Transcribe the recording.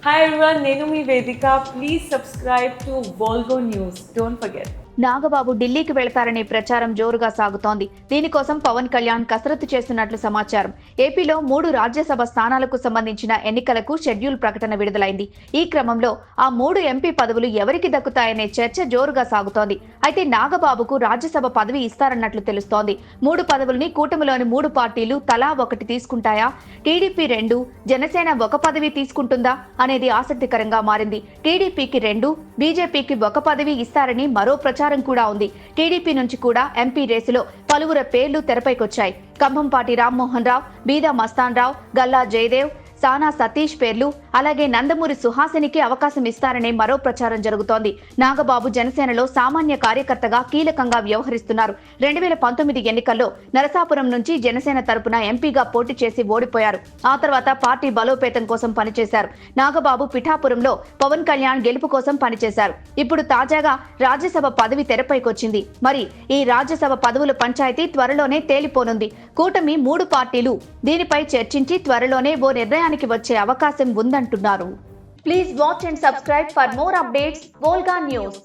Hi everyone, Nenu Mi Vedika. Please subscribe to Volgo News. Don't forget. Nagababu ఢిల్లీకి వెళతారనే ప్రచారం జోరుగా సాగుతోంది. దీనికోసం పవన్ కళ్యాణ్ కసరత్తు చేస్తున్నట్లు సమాచారం. ఏపీలో మూడు రాజ్యసభ స్థానాలకు సంబంధించిన ఎన్నికలకు షెడ్యూల్ ప్రకటన విడుదలైంది. ఈ క్రమంలో ఆ మూడు ఎంపీ పదవులు ఎవరికి దక్కుతాయనే చర్చ జోరుగా సాగుతోంది. అయితే నాగబాబుకు రాజ్యసభ పదవి ఇస్తారన్నట్లు తెలుస్తోంది. మూడు పదవుల్ని కూటమిలోని మూడు పార్టీలు తలా ఒకటి తీసుకుంటాయా? టీడీపీ రెండు జనసేన ఒక పదవి తీసుకుంటుందా అనేది ఆసక్తికరంగా మారింది. టీడీపీకి రెండు బీజేపీకి ఒక పదవి ఇస్తారని మరో ప్రచారం కూడా ఉంది. టీడీపీ నుంచి కూడా ఎంపీ రేసులో పలువురు పేర్లు తెరపైకొచ్చాయి. కంభంపాటి రామ్మోహన్ రావు బీదా మస్తాన్ రావు గల్లా జయదేవ్ సానా సతీష్ పేర్లు అలాగే నందమూరి సుహాసినికి అవకాశం ఇస్తారనే మరో ప్రచారం జరుగుతోంది. నాగబాబు జనసేనలో సామాన్య కార్యకర్తగా కీలకంగా వ్యవహరిస్తున్నారు. రెండు వేల పంతొమ్మిది ఎన్నికల్లో నరసాపురం నుంచి జనసేన తరపున ఎంపీగా పోటీ చేసి ఓడిపోయారు. ఆ తర్వాత పార్టీ బలోపేతం కోసం పనిచేశారు. నాగబాబు పిఠాపురంలో పవన్ కళ్యాణ్ గెలుపు కోసం పనిచేశారు. ఇప్పుడు తాజాగా రాజ్యసభ పదవి తెరపైకొచ్చింది. మరి ఈ రాజ్యసభ పదవుల పంచాయతీ త్వరలోనే తేలిపోనుంది. కూటమి మూడు పార్టీలు దీనిపై చర్చించి త్వరలోనే ఓ నిర్ణయానికి వచ్చే అవకాశం ఉందంటున్నారు. Please watch and subscribe for more updates Volga news.